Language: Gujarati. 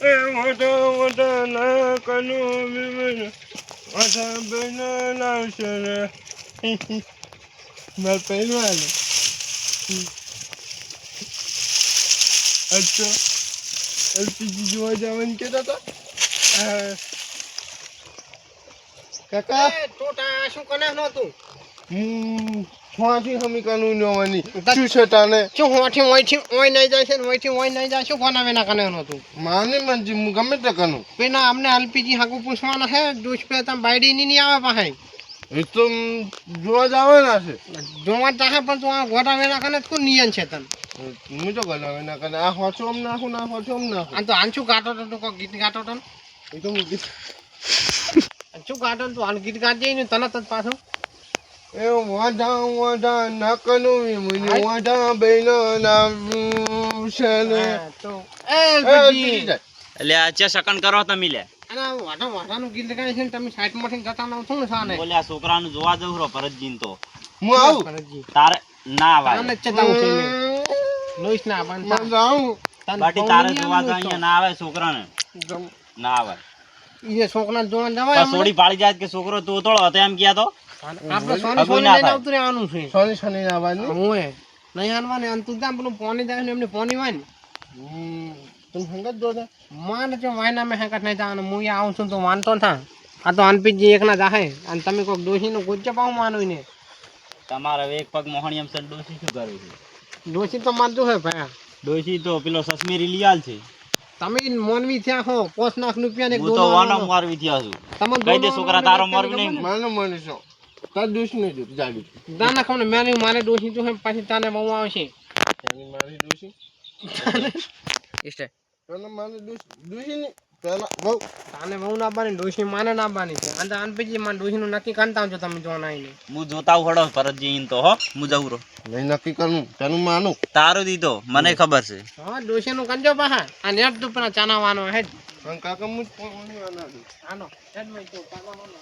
એ મોટા મોટા ના કનું વિમન માથા બેના લાવશે રે. માર પહેરવાનું. અચ્છો. એલપીજી જોવા કાકા? ટોટા શું કરે નતું હું છોથી હમી કાનું નવાની શું છે તાને? શું હોવાથી ઓઈથી ઓઈ નહીં જાય છે ને ઓઈથી ઓઈ નહીં જાય શું બનાવે ના કને નતું માને મનજી હું ગમે તે કનું પેલા અમને એલપીજી હાકુ પૂછવાના હે દોષ પે તમે બાયડી ની નહીં આવે પાસે. એ તો જોવા ના છે. જોવા ચાહે પણ તું આ ગોટા વેના કને કોણ નિયન છે તને? હું તો ગલાવે ના કને આ હોછો આમ નાખું ના હોછો અમ ના આ તો આંચું કાટો તો તું કોક ગીત કાટો તો. એ તો હું ગીત આંચું કાટો તો તું હાલ ગીત ગાજે ને તને તત પાછું? એ વાઢા વાઢા ના કનું મને બેનો ના છે ને. તો એ એ, એલપીજી પીટી જાય. એટલે આ ચે સકન કરો તમે લે. અને આ વાટા ગીત ગાય છે ને તમે સાઈડમાંથી જતા ના શું ને સાને. બોલે આ છોકરાનું જોવા જવું રો ભરતજીન તો. હું આવું? ભરતજી. તારે ના છે પણ જાઉં. બાટી તારે જોવા તો. અહીંયા ના આવે છોકરાને. ના આવે. છોકરા જોવા જવાય છોડી પાડી જાય કે છોકરો તું તોડો હતો એમ કહેતો આપણે સોની સોની લઈને આવતું રહેવાનું છે. સોની સોની આવવાની? હું નહીં આનવાની અને તું ત્યાં પેલું પોની જાય ને એમને પોની હોય ને. હમ, તમે સંગત દો છો? માને જો વાયના મેં હેકટ નહીં જવાનું હું આવું છું તો માનતો થા આ તો અનપીજી એકના જાહે અને તમે કોઈક ડોશીનું ગુજ્જે પાઉં માનું ને તમારે હવે એક પગ મોહણી એમ છે ડોસી શું કરવું છે? ડોશી તો માનતું હે ભાઈ. ડોસી તો પેલો સસમીરી લિયાલ છે. તમે મોનવી થયા હો પોસ લાખ રૂપિયા ને હું તો વાનો મારવી થયા છું. તમે કઈ દે છોકરા તારો મારવી નહીં. મને માનો મનીષો તાર દોષ નહીં જોતું જાડી ના ના ખબર ને મારે ડોશી જો હે પાછી તાને બહુ આવશે. મેની મારી દોષી? તને? મારી દોષ દોષી નહીં પેલા બહુ તાને બહુ ના બાની ડોશી માને ના બાની. છે અને અનપીજી માં ડોશીનું નક્કી કરતા આવજો તમે જોવા આવીને. હું જોતા હડો ભરતજી ઇન તો હો. હું જવું રો નહીં નક્કી કરું તેનું માનું. તારું દીધો મને ખબર છે. હા ડોશીનું કંજો પાહા આ નેટ તો પણ ચાનાવાનો હે કાકા હું જ આના આનો હેડમાં તો ચાનાવાનો